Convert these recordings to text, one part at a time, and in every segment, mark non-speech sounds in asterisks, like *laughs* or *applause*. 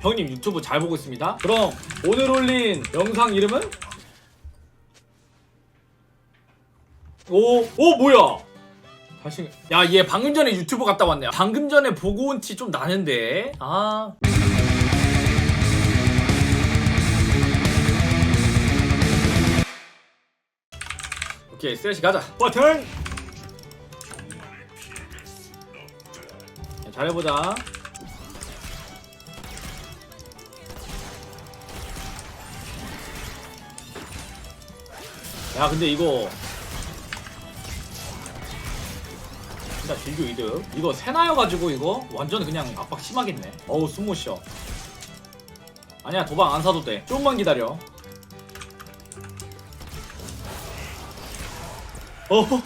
형님 유튜브 잘 보고 있습니다. 그럼 오늘 올린 영상 이름은 오, 오 뭐야? 다시 야 얘 방금 전에 유튜브 갔다 왔네. 방금 전에 보고 온 티 좀 나는데. 아. 오케이 스트레치 가자. 버튼. 자, 잘해 보자. 야 근데 이거. 진짜 딜교 이득. 이거 세나여가지고 이거 완전 그냥 압박 심하겠네. 어우 숨못 쉬어. 아니야 도박 안 사도 돼. 조금만 기다려. 어허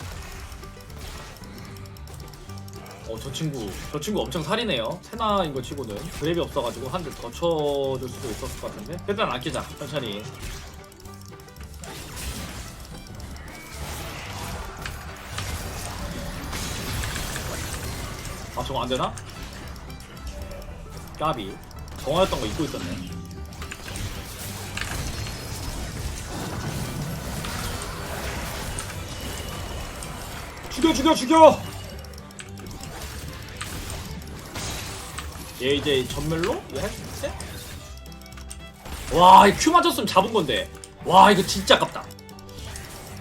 어저 친구. 저 친구 엄청 살이네요. 세나인 거 치고는. 그랩이 없어가지고 한 대 더 쳐줄 수도 있었을 것 같은데. 일단 아끼자. 천천히 아 저거 안 되나? 까비 정화였던 거 잊고 있었네 죽여 죽여 죽여 얘 이제 전멸로? 얘할수 있지? 와, 이 큐 맞았으면 잡은 건데. 와, 이거 진짜 아깝다.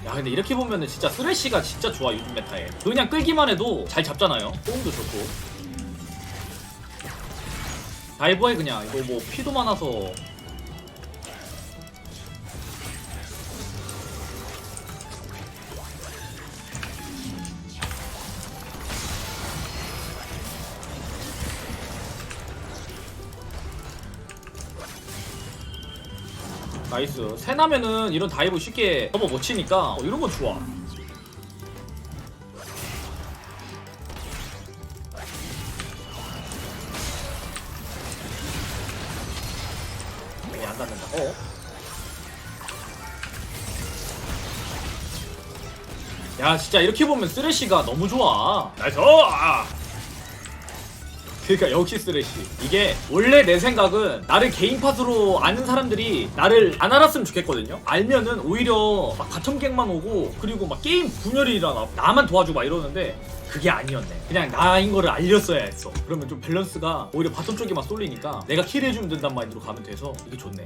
야, 근데 이렇게 보면은 진짜 쓰레쉬가 진짜 좋아, 요즘 메타에. 그냥 끌기만 해도 잘 잡잖아요. 호응도 좋고. 다이버해, 그냥. 이거 뭐 피도 많아서. 나이스. 세나면은 이런 다이브 쉽게 넘어 못 치니까 어, 이런 건 좋아. 왜안 닿는다. 어? 야 진짜 이렇게 보면 쓰레쉬가 너무 좋아. 나이스. 아! 그러니까 역시 쓰레쉬. 이게 원래 내 생각은 나를 개인 팟으로 아는 사람들이 나를 안 알았으면 좋겠거든요. 알면은 오히려 막 가천객만 오고 그리고 막 게임 분열이 일어나 나만 도와주고 막 이러는데 그게 아니었네. 그냥 나인 거를 알렸어야 했어. 그러면 좀 밸런스가 오히려 바텀 쪽에만 쏠리니까 내가 킬 해주면 된단 마인드로 가면 돼서 이게 좋네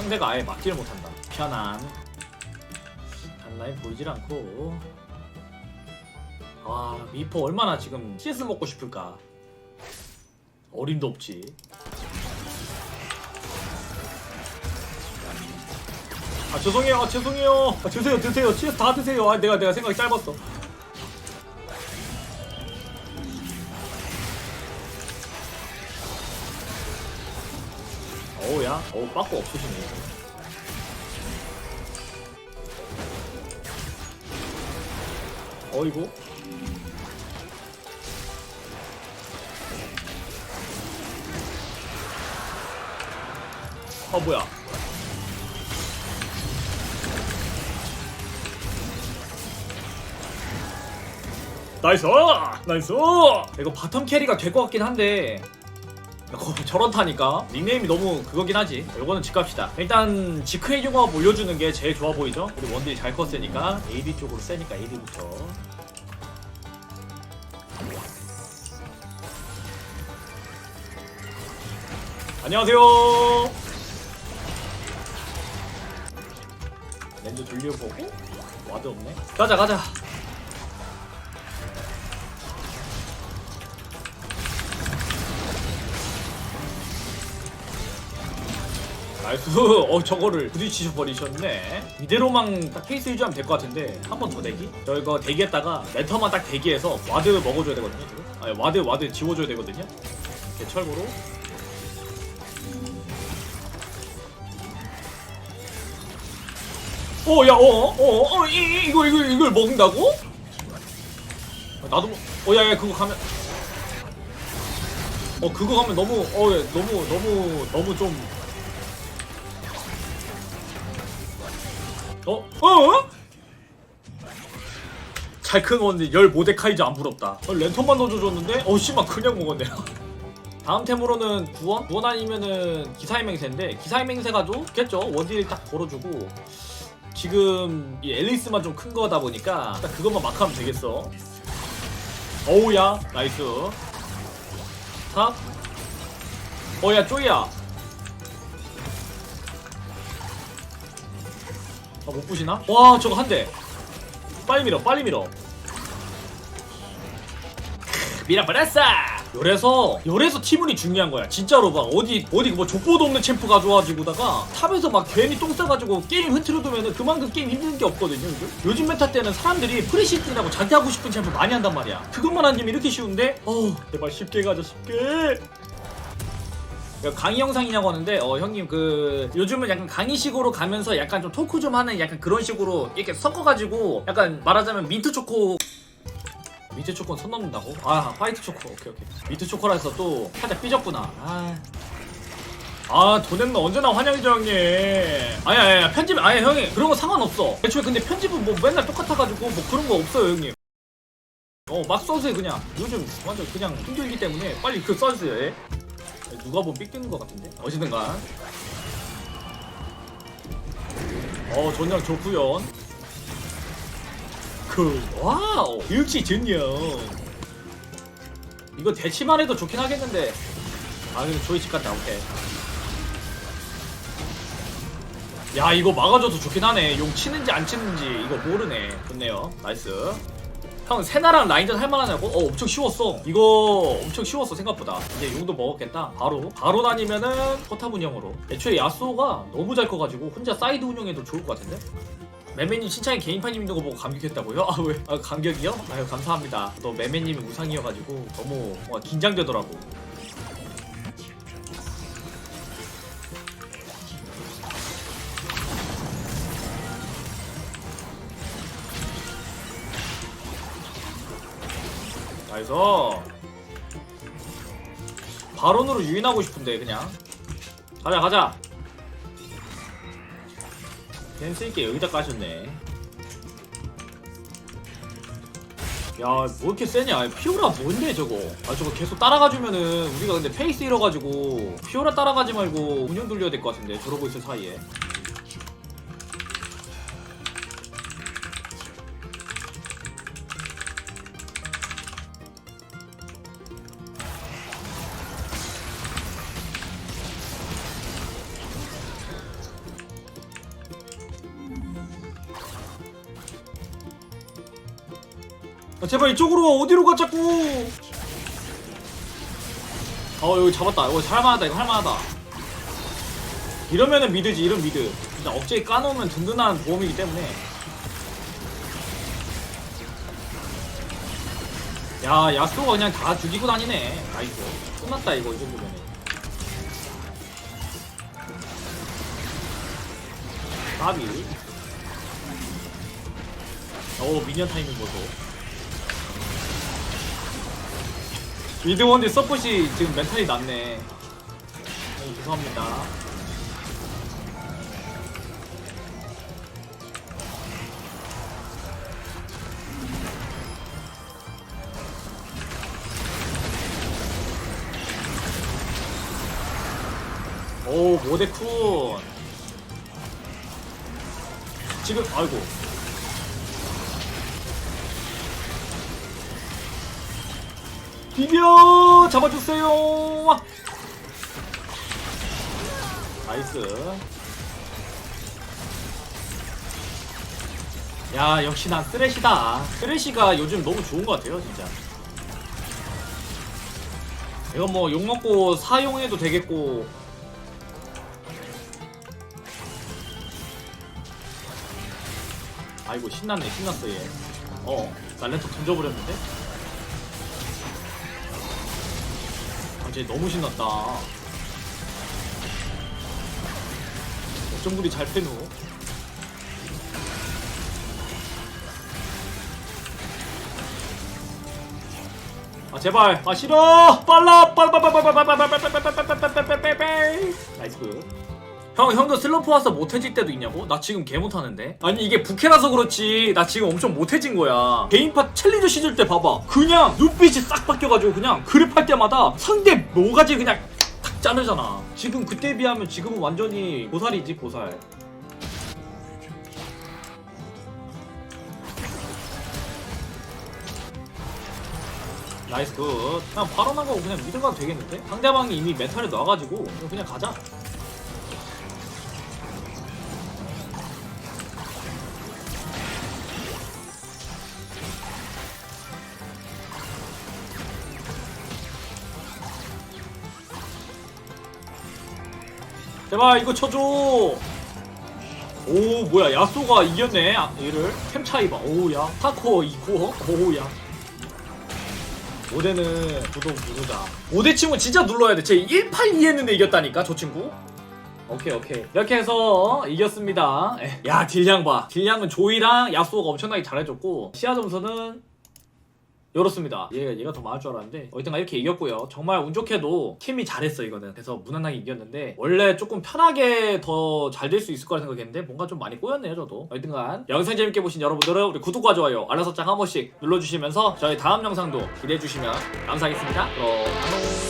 상대가 아예 막지를 못한다. 편안. 단라인 보이질 않고. 와 미포 얼마나 지금 CS 먹고 싶을까. 어림도 없지. 아 죄송해요, 아, 죄송해요. 아, 드세요, 드세요. CS 다 드세요. 아 내가 내가 생각이 짧았어. 어우야, 어우 빠꾸 없으시네. 어이구. 아 뭐야? 나이스! 나이스! 이거 바텀 캐리가 될 것 같긴 한데 거- 저런 타니까. 닉네임이 너무 그거긴 하지. 요거는 집 갑시다. 일단 지크의 융합 올려주는 게 제일 좋아 보이죠? 우리 원딜이 잘 컸으니까 AD 쪽으로 세니까 AD부터. 안녕하세요. 렌즈 돌려보고 와드 없네. 가자 가자 나이스 어 저거를 부딪히셔 버리셨네. 이대로만 딱 케이스 유지하면 될 것 같은데 한 번 더 대기? 저 이거 대기했다가 멘터만 딱 대기해서 와드 먹어줘야 되거든요 지금. 아니 와드 와드 지워줘야 되거든요. 개철구로. 오야 어어어어 이거 이거 이걸 먹는다고? 나도 어야야 그거 가면. 어 그거 가면 너무 어 예, 너무 너무 너무 좀 어? 어? 잘 큰 건데 열 모데카이저 안 부럽다. 어, 랜턴만 넣어줘줬는데? 어 씨발 그냥 먹었네요. *laughs* 다음 템으로는 구원? 구원 아니면은 기사의 맹세인데 기사의 맹세가 도 좋겠죠? 원딜 딱 걸어주고. 지금 이 앨리스만 좀 큰 거다 보니까 딱 그것만 막 하면 되겠어. 어우야 나이스. 탑. 어야 쪼이야 아, 못 부시나? 와, 저거 한 대. 빨리 밀어, 빨리 밀어. 밀어버렸어! 열에서, 열에서 팀운이 중요한 거야. 진짜로 막 어디, 어디 뭐 족보도 없는 챔프 가져와가지고다가 탑에서 막 괜히 똥 싸가지고 게임 흐트러두면은 그만큼 게임 힘든 게 없거든요, 요즘? 요즘 메타 때는 사람들이 프리시즌이라고 자기 하고 싶은 챔프 많이 한단 말이야. 그것만 안 되면 이렇게 쉬운데? 어우, 제발 쉽게 가자, 쉽게. 강의 영상이냐고 하는데 어 형님 그 요즘은 약간 강의식으로 가면서 약간 좀 토크 좀 하는 약간 그런 식으로 이렇게 섞어가지고 약간 말하자면 민트 초코 민트 초코는 손 넘는다고? 아 화이트 초코 오케이 오케이 민트 초코라서 또 살짝 삐졌구나 아. 아, 돈냈면 언제나 환영이죠, 형님. 아니, 아니, 편집, 아니, 형님. 그런 거 상관없어. 애초에 근데 편집은 뭐 맨날 똑같아가지고 뭐 그런 거 없어요, 형님. 어, 막 써주세요, 그냥. 요즘 완전 그냥 힘들기 때문에 빨리 그 써주세요, 예? 누가 보면 삑 뜨는 것 같은데? 어시든가 어 전령 조구연 그 와우! 역시 전령 이거 대치만 해도 좋긴 하겠는데. 아 근데 조이 집 같다 오케이 야 이거 막아줘도 좋긴 하네. 용 치는지 안 치는지 이거 모르네. 좋네요. 나이스 형 세나랑 라인전 할만하냐고? 어 엄청 쉬웠어 이거 엄청 쉬웠어 생각보다 이제 용도 먹었겠다 바로 바로 다니면은 포탑 운영으로 애초에 야스오가 너무 잘 커가지고 혼자 사이드 운영해도 좋을 것 같은데? 매매님 칭찬이 개인판 입는 거 보고 감격했다고요? 아 왜? 아 감격이요? 아유 감사합니다 또 매매님이 우상이어가지고 너무 긴장되더라고 나이스. 바론으로 유인하고 싶은데 그냥. 가자 가자. 댄스 있게 여기다 까셨네. 야뭐 이렇게 세냐? 피오라 뭔데 저거? 아 저거 계속 따라가주면은 우리가 근데 페이스 잃어가지고 피오라 따라가지 말고 운영 돌려야 될 것 같은데 저러고 있을 사이에 아, 제발 이쪽으로 어디로 가 자꾸. 어 여기 잡았다. 이거 할만하다 이거 할만하다. 이러면은 미드지 이런 미드. 진짜 억제에 까놓으면 든든한 보험이기 때문에. 야 야스오가 그냥 다 죽이고 다니네. 나이스. 끝났다 이거 이 정도면 까비. 오 미니언 타이밍 보소 미드원디 서폿이 지금 멘탈이 났네. 네, 죄송합니다. 오 모데쿤. 지금 아이고 비벼 잡아주세요. 나이스. 야 역시 난 쓰레시다. 쓰레시가 요즘 너무 좋은 것 같아요 진짜. 이거 뭐 욕먹고 사용해도 되겠고. 아이고 신났네 신났어 얘어 날렌터 던져버렸는데 아쟤 너무 신났다. 어쩜 그리 잘 패노 아 제발. 아 싫어. 빨라. 빨빨빨빨빨빨빨빨빨빨빨빨빨빨빨빨빨 나이스 형 형도 슬럼프 와서 못해질 때도 있냐고? 나 지금 개 못하는데? 아니 이게 부캐라서 그렇지. 나 지금 엄청 못해진 거야. 개인팟 챌린저 시절 때 봐봐. 그냥 눈빛이 싹 바뀌어가지고 그냥 그립 할 때마다 상대 모가지 그냥 탁 자르잖아. 지금 그때 비하면 지금은 완전히 보살이지 보살. 나이스 굿. 그냥 바로 나가고 그냥 미드 가도 되겠는데? 상대방이 이미 멘탈에 놔가지고 그냥 가자 제발 이거 쳐줘. 오 뭐야 야쏘가 이겼네. 아, 얘를. 템 차이 봐. 오우야. 타코 2코어? 오우야. 5대는 구독 누르자. 5대 친구 진짜 눌러야 돼제 182 했는데 이겼다니까 저 친구. 오케이 오케이. 이렇게 해서 이겼습니다. 에, 야 딜량 봐. 딜량은 조이랑 야쏘가 엄청나게 잘해줬고 시야 점수는 이렇습니다. 얘가 얘가 더 많을 줄 알았는데 어쨌든 이렇게 이겼고요. 정말 운 좋게도 팀이 잘했어 이거는. 그래서 무난하게 이겼는데 원래 조금 편하게 더 잘 될 수 있을 거라 생각했는데 뭔가 좀 많이 꼬였네요 저도. 어쨌든간 영상 재밌게 보신 여러분들은 우리 구독과 좋아요, 알람 설정 한 번씩 눌러주시면서 저희 다음 영상도 기대해 주시면 감사하겠습니다. 그럼 안녕.